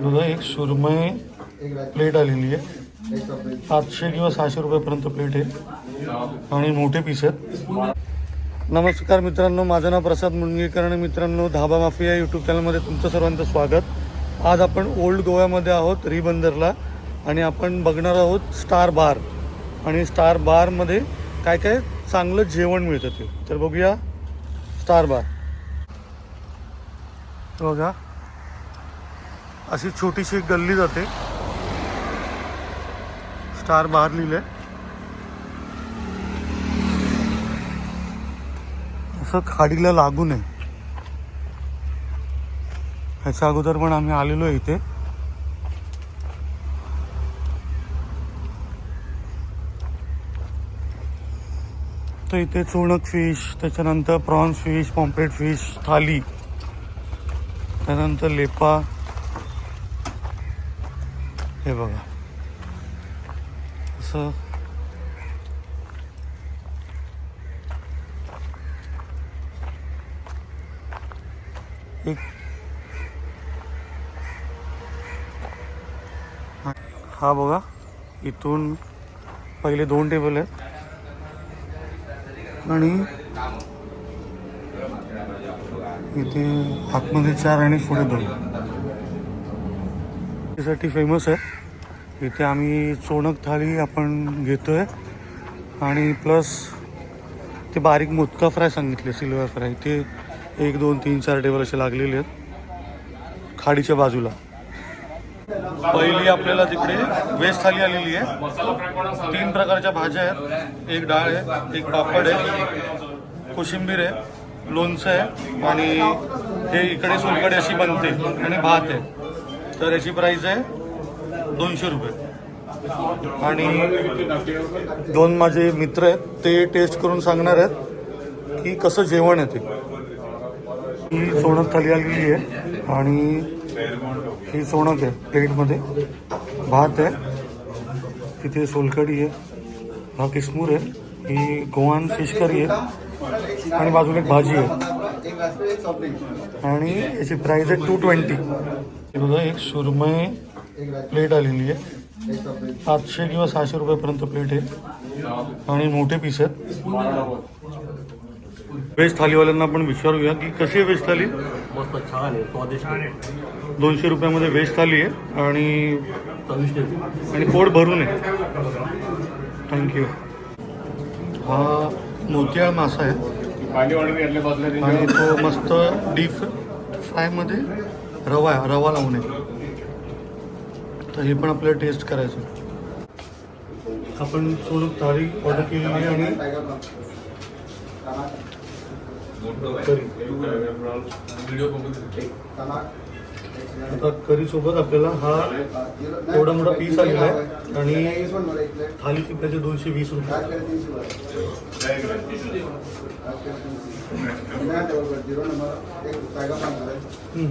बघा एक सुरमई प्लेट आलेली आहे. पाचशे किंवा सहाशे रुपयापर्यंत प्लेट आहे. आणि मोठे पीस आहेत. नमस्कार मित्रांनो माझं नाव प्रसाद मुणगेकर आणि मित्रांनो धाबा माफिया यूट्यूब चॅनलमध्ये तुमचं सर्वांचं स्वागत. आज आपण ओल्ड गोव्यामध्ये आहोत रिबंदरला. आणि आपण बघणार आहोत स्टार बार आणि स्टार बारमध्ये काय काय चांगलं जेवण मिळतं ते. तर बघूया स्टार बार बघा. अशी छोटीशी एक गल्ली जाते. स्टार बार लिहिलंय. असं खाडीला लागून आहे ह्याच्या अगोदर पण आम्ही आलेलो आहे इथे. तर इथे चोणक फिश त्याच्यानंतर prawns fish pomfret fish thali त्यानंतर लेपा हे बघा. असं. एक. हा- हा बघा. इथून पहिले दोन टेबल आहेत. आणि इथे आतमध्ये चार आणि पुढे दोन. त्यासाठी फेमस आहे. इथे आम्ही चोणक थाळी आपण घेतोय. आणि प्लस ते बारीक मोदका फ्राय सांगितले सिल्वर फ्राय ते एक दोन तीन चार टेबल असे लागलेले आहेत. खाडीच्या बाजूला. पहिली आपल्याला तिकडे वेज थाली आलेली आहे. तीन प्रकारच्या भाज्या आहेत. एक डाळ आहे एक पापड आहे कोशिंबीर आहे लोणचं आहे आणि हे इकडे सोलकडे अशी बनते आणि भात आहे. तर याची प्राईस आहे दोनशे रुपये. आणि दोन माझे मित्र आहेत ते टेस्ट करून सांगणार आहेत की कसं जेवण आहे ते. ही सोणक थाली आलेली आहे आणि ही सोणक आहे प्लेटमध्ये भात आहे तिथे सोलकढी आहे हा किसमूर आहे ही गोवान फिश करी आहे आणि बाजूला एक भाजी आहे. आणि याची प्राईज आहे टू ट्वेंटी बघा एक सुरमई प्लेट आलेली आहे पाचशे किंवा सहाशे रुपयापर्यंत प्लेट आहे आणि मोठे पीस आहेत। व्हेज थालीवाल्यांना आपण विचारूया की कशी आहे व्हेज थाली? मस्त छान आहे स्वादिष्ट दोनशे रुपयामध्ये व्हेज थाली आहे आणि चविष्ट आणि पोट भरून आहे. थँक्यू हा मोतियाळ मासा आहे. आणि तो मस्त डीप फ्रायमध्ये रवा आहे रवा लावून आहे तर हे पण आपल्याला टेस्ट करायचं. आहे. आपण सोडून थाळी ऑर्डर केलेली आहे आणि आता करी सोबत आपल्याला हा एवढा मोठा पीस आलेला आहे आणि थालीची त्याचे दोनशे वीस रुपये. हम्म.